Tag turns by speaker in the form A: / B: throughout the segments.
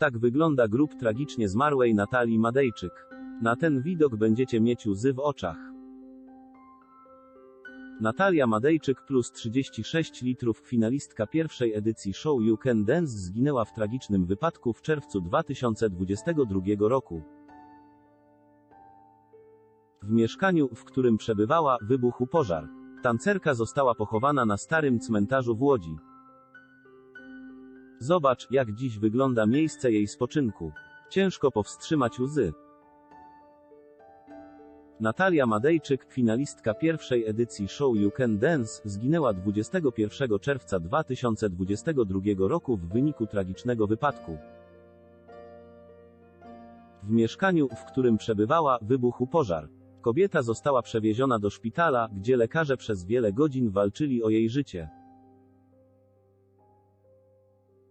A: Tak wygląda grób tragicznie zmarłej Natalii Madejczyk. Na ten widok będziecie mieć łzy w oczach. Natalia Madejczyk plus 36 litrów finalistka pierwszej edycji show You Can Dance zginęła w tragicznym wypadku w czerwcu 2022 roku. W mieszkaniu, w którym przebywała, wybuchł pożar. Tancerka została pochowana na starym cmentarzu w Łodzi. Zobacz, jak dziś wygląda miejsce jej spoczynku. Ciężko powstrzymać łzy. Natalia Madejczyk, finalistka pierwszej edycji show You Can Dance, zginęła 21 czerwca 2022 roku w wyniku tragicznego wypadku. W mieszkaniu, w którym przebywała, wybuchł pożar. Kobieta została przewieziona do szpitala, gdzie lekarze przez wiele godzin walczyli o jej życie.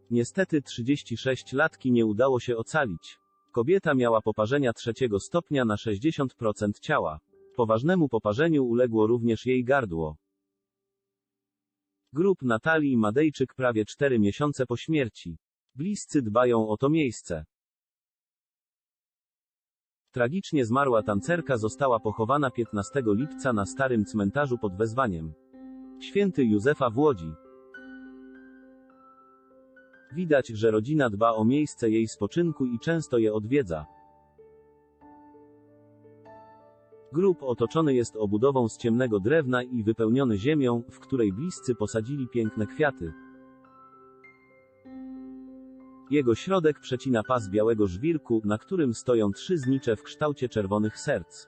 A: Niestety 36-latki nie udało się ocalić. Kobieta miała poparzenia trzeciego stopnia na 60% ciała. Poważnemu poparzeniu uległo również jej gardło. Grób Natalii Madejczyk prawie 4 miesiące po śmierci. Bliscy dbają o to miejsce. Tragicznie zmarła tancerka została pochowana 15 lipca na starym cmentarzu pod wezwaniem. Święty Józefa w Łodzi. Widać, że rodzina dba o miejsce jej spoczynku i często je odwiedza. Grób otoczony jest obudową z ciemnego drewna i wypełniony ziemią, w której bliscy posadzili piękne kwiaty. Jego środek przecina pas białego żwirku, na którym stoją trzy znicze w kształcie czerwonych serc.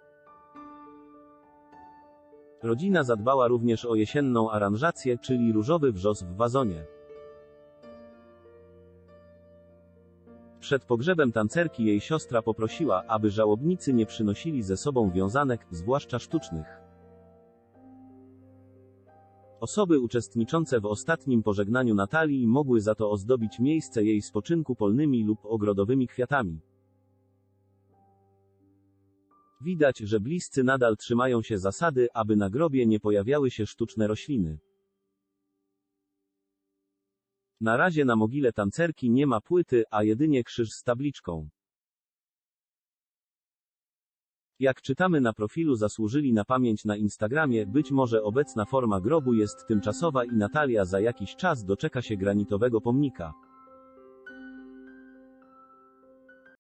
A: Rodzina zadbała również o jesienną aranżację, czyli różowy wrzos w wazonie. Przed pogrzebem tancerki jej siostra poprosiła, aby żałobnicy nie przynosili ze sobą wiązanek, zwłaszcza sztucznych. Osoby uczestniczące w ostatnim pożegnaniu Natalii mogły za to ozdobić miejsce jej spoczynku polnymi lub ogrodowymi kwiatami. Widać, że bliscy nadal trzymają się zasady, aby na grobie nie pojawiały się sztuczne rośliny. Na razie na mogile tancerki nie ma płyty, a jedynie krzyż z tabliczką. Jak czytamy na profilu zasłużyli na pamięć na Instagramie, być może obecna forma grobu jest tymczasowa i Natalia za jakiś czas doczeka się granitowego pomnika.